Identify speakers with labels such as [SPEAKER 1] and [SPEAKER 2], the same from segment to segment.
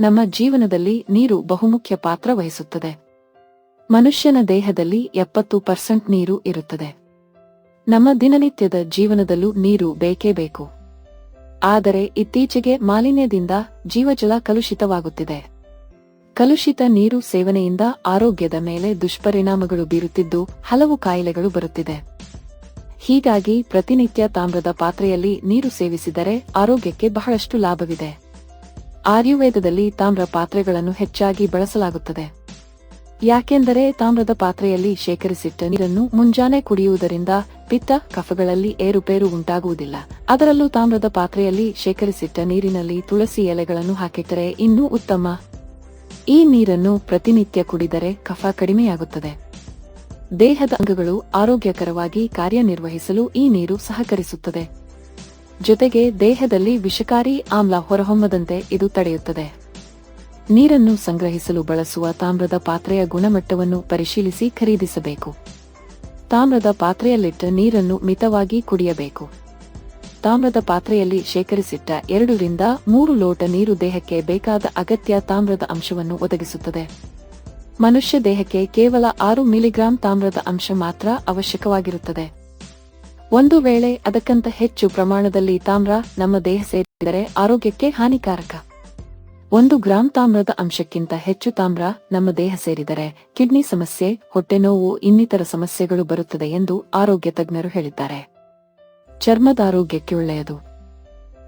[SPEAKER 1] ನಮ್ಮ ಜೀವನದಲ್ಲಿ ನೀರು ಬಹುಮುಖ್ಯ ಪಾತ್ರ ವಹಿಸುತ್ತದೆ. ಮನುಷ್ಯನ ದೇಹದಲ್ಲಿ ಎಪ್ಪತ್ತು ಪರ್ಸೆಂಟ್ ನೀರು ಇರುತ್ತದೆ. ನಮ್ಮ ದಿನನಿತ್ಯದ ಜೀವನದಲ್ಲೂ ನೀರು ಬೇಕೇ ಬೇಕು. ಆದರೆ ಇತ್ತೀಚೆಗೆ ಮಾಲಿನ್ಯದಿಂದ ಜೀವಜಲ ಕಲುಷಿತವಾಗುತ್ತಿದೆ. ಕಲುಷಿತ ನೀರು ಸೇವನೆಯಿಂದ ಆರೋಗ್ಯದ ಮೇಲೆ ದುಷ್ಪರಿಣಾಮಗಳು ಬೀರುತ್ತಿದ್ದು ಹಲವು ಕಾಯಿಲೆಗಳು ಬರುತ್ತಿದೆ. ಹೀಗಾಗಿ ಪ್ರತಿನಿತ್ಯ ತಾಮ್ರದ ಪಾತ್ರೆಯಲ್ಲಿ ನೀರು ಸೇವಿಸಿದರೆ ಆರೋಗ್ಯಕ್ಕೆ ಬಹಳಷ್ಟು ಲಾಭವಿದೆ. ಆಯುರ್ವೇದದಲ್ಲಿ ತಾಮ್ರ ಪಾತ್ರೆಗಳನ್ನು ಹೆಚ್ಚಾಗಿ ಬಳಸಲಾಗುತ್ತದೆ. ಯಾಕೆಂದರೆ ತಾಮ್ರದ ಪಾತ್ರೆಯಲ್ಲಿ ಶೇಖರಿಸಿಟ್ಟ ನೀರನ್ನು ಮುಂಜಾನೆ ಕುಡಿಯುವುದರಿಂದ ಪಿತ್ತ, ಕಫಗಳಲ್ಲಿ ಏರುಪೇರು ಉಂಟಾಗುವುದಿಲ್ಲ. ಅದರಲ್ಲೂ ತಾಮ್ರದ ಪಾತ್ರೆಯಲ್ಲಿ ಶೇಖರಿಸಿಟ್ಟ ನೀರಿನಲ್ಲಿ ತುಳಸಿ ಎಲೆಗಳನ್ನು ಹಾಕಿದರೆ ಇನ್ನೂ ಉತ್ತಮ. ಈ ನೀರನ್ನು ಪ್ರತಿನಿತ್ಯ ಕುಡಿದರೆ ಕಫ ಕಡಿಮೆಯಾಗುತ್ತದೆ. ದೇಹದ ಅಂಗಗಳು ಆರೋಗ್ಯಕರವಾಗಿ ಕಾರ್ಯನಿರ್ವಹಿಸಲು ಈ ನೀರು ಸಹಕರಿಸುತ್ತದೆ. ಜೊತೆಗೆ ದೇಹದಲ್ಲಿ ವಿಷಕಾರಿ ಆಮ್ಲ ಹೊರಹೊಮ್ಮದಂತೆ ಇದು ತಡೆಯುತ್ತದೆ. ನೀರನ್ನು ಸಂಗ್ರಹಿಸಲು ಬಳಸುವ ತಾಮ್ರದ ಪಾತ್ರೆಯ ಗುಣಮಟ್ಟವನ್ನು ಪರಿಶೀಲಿಸಿ ಖರೀದಿಸಬೇಕು. ತಾಮ್ರದ ಪಾತ್ರೆಯಲ್ಲಿಟ್ಟ ನೀರನ್ನು ಮಿತವಾಗಿ ಕುಡಿಯಬೇಕು. ತಾಮ್ರದ ಪಾತ್ರೆಯಲ್ಲಿ ಶೇಖರಿಸಿಟ್ಟ ಎರಡರಿಂದ ಮೂರು ಲೋಟ ನೀರು ದೇಹಕ್ಕೆ ಬೇಕಾದ ಅಗತ್ಯ ತಾಮ್ರದ ಅಂಶವನ್ನು ಒದಗಿಸುತ್ತದೆ. ಮನುಷ್ಯ ದೇಹಕ್ಕೆ ಕೇವಲ ಆರು ಮಿಲಿಗ್ರಾಂ ತಾಮ್ರದ ಅಂಶ ಮಾತ್ರ ಅವಶ್ಯಕವಾಗಿರುತ್ತದೆ. ಒಂದು ವೇಳೆ ಅದಕ್ಕಿಂತ ಹೆಚ್ಚು ಪ್ರಮಾಣದಲ್ಲಿ ತಾಮ್ರ ನಮ್ಮ ದೇಹ ಸೇರಿದರೆ ಆರೋಗ್ಯಕ್ಕೆ ಹಾನಿಕಾರಕ. ಒಂದು ಗ್ರಾಂ ತಾಮ್ರದ ಅಂಶಕ್ಕಿಂತ ಹೆಚ್ಚು ತಾಮ್ರ ನಮ್ಮ ದೇಹ ಸೇರಿದರೆ ಕಿಡ್ನಿ ಸಮಸ್ಯೆ, ಹೊಟ್ಟೆ ನೋವು, ಇನ್ನಿತರ ಸಮಸ್ಯೆಗಳು ಬರುತ್ತದೆ ಎಂದು ಆರೋಗ್ಯ ತಜ್ಞರು ಹೇಳಿದ್ದಾರೆ. ಚರ್ಮದ ಆರೋಗ್ಯಕ್ಕೆ ಒಳ್ಳೆಯದು.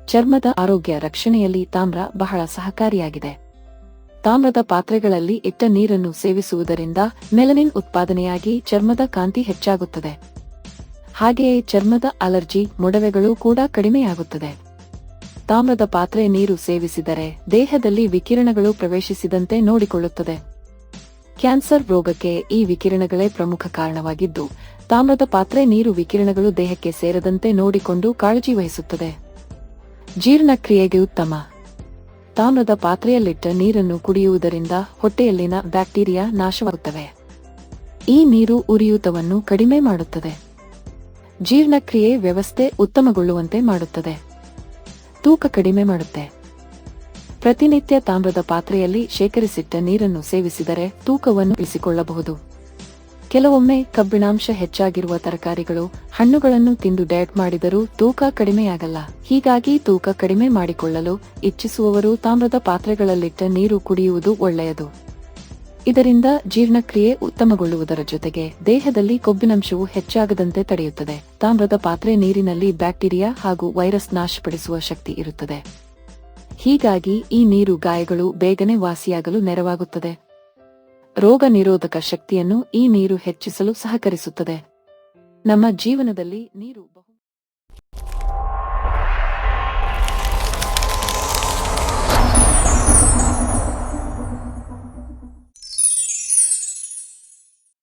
[SPEAKER 1] ಚರ್ಮದ ಆರೋಗ್ಯ ರಕ್ಷಣೆಯಲ್ಲಿ ತಾಮ್ರ ಬಹಳ ಸಹಕಾರಿಯಾಗಿದೆ. ತಾಮ್ರದ ಪಾತ್ರೆಗಳಲ್ಲಿ ಇಟ್ಟ ನೀರನ್ನು ಸೇವಿಸುವುದರಿಂದ ಮೆಲನಿನ್ ಉತ್ಪಾದನೆಯಾಗಿ ಚರ್ಮದ ಕಾಂತಿ ಹೆಚ್ಚಾಗುತ್ತದೆ. ಹಾಗೆಯೇ ಚರ್ಮದ ಅಲರ್ಜಿ, ಮೊಡವೆಗಳು ಕೂಡ ಕಡಿಮೆಯಾಗುತ್ತದೆ. ತಾಮ್ರದ ಪಾತ್ರೆ ನೀರು ಸೇವಿಸಿದರೆ ದೇಹದಲ್ಲಿ ವಿಕಿರಣಗಳು ಪ್ರವೇಶಿಸಿದಂತೆ ನೋಡಿಕೊಳ್ಳುತ್ತದೆ. ಕ್ಯಾನ್ಸರ್ ರೋಗಕ್ಕೆ ಈ ವಿಕಿರಣಗಳೇ ಪ್ರಮುಖ ಕಾರಣವಾಗಿದ್ದು, ತಾಮ್ರದ ಪಾತ್ರೆ ನೀರು ವಿಕಿರಣಗಳು ದೇಹಕ್ಕೆ ಸೇರದಂತೆ ನೋಡಿಕೊಂಡು ಕಾಳಜಿ ವಹಿಸುತ್ತದೆ. ಜೀರ್ಣಕ್ರಿಯೆಗೆ ಉತ್ತಮ. ತಾಮ್ರದ ಪಾತ್ರೆಯಲ್ಲಿಟ್ಟ ನೀರನ್ನು ಕುಡಿಯುವುದರಿಂದ ಹೊಟ್ಟೆಯಲ್ಲಿನ ಬ್ಯಾಕ್ಟೀರಿಯಾ ನಾಶವಾಗುತ್ತವೆ. ಈ ನೀರು ಉರಿಯೂತವನ್ನು ಕಡಿಮೆ ಮಾಡುತ್ತದೆ. ಜೀರ್ಣಕ್ರಿಯೆ ವ್ಯವಸ್ಥೆ ಉತ್ತಮಗೊಳ್ಳುವಂತೆ ಮಾಡುತ್ತದೆ. ತೂಕ ಕಡಿಮೆ ಮಾಡುತ್ತೆ. ಪ್ರತಿನಿತ್ಯ ತಾಮ್ರದ ಪಾತ್ರೆಯಲ್ಲಿ ಶೇಖರಿಸಿಟ್ಟ ನೀರನ್ನು ಸೇವಿಸಿದರೆ ತೂಕವನ್ನು ಇಳಿಸಿಕೊಳ್ಳಬಹುದು ಕೆಲವೊಮ್ಮೆ ಕಬ್ಬಿಣಾಂಶ ಹೆಚ್ಚಾಗಿರುವ ತರಕಾರಿಗಳು ಹಣ್ಣುಗಳನ್ನು ತಿಂದು ಡಯಟ್ ಮಾಡಿದರೂ ತೂಕ ಕಡಿಮೆಯಾಗಲ್ಲ. ಹೀಗಾಗಿ ತೂಕ ಕಡಿಮೆ ಮಾಡಿಕೊಳ್ಳಲು ಇಚ್ಛಿಸುವವರು ತಾಮ್ರದ ಪಾತ್ರೆಗಳಲ್ಲಿಟ್ಟ ನೀರು ಕುಡಿಯುವುದು ಒಳ್ಳೆಯದು. ಇದರಿಂದ ಜೀರ್ಣಕ್ರಿಯೆ ಉತ್ತಮಗೊಳ್ಳುವುದರ ಜೊತೆಗೆ ದೇಹದಲ್ಲಿ ಕೊಬ್ಬಿನಂಶವು ಹೆಚ್ಚಾಗದಂತೆ ತಡೆಯುತ್ತದೆ. ತಾಮ್ರದ ಪಾತ್ರೆ ನೀರಿನಲ್ಲಿ ಬ್ಯಾಕ್ಟೀರಿಯಾ ಹಾಗೂ ವೈರಸ್ ನಾಶಪಡಿಸುವ ಶಕ್ತಿ ಇರುತ್ತದೆ. ಹೀಗಾಗಿ ಈ ನೀರು ಗಾಯಗಳು ಬೇಗನೆ ವಾಸಿಯಾಗಲು ನೆರವಾಗುತ್ತದೆ. ರೋಗ ನಿರೋಧಕ ಶಕ್ತಿಯನ್ನು ಈ ನೀರು ಹೆಚ್ಚಿಸಲು ಸಹಕರಿಸುತ್ತದೆ. ನಮ್ಮ ಜೀವನದಲ್ಲಿ ನೀರು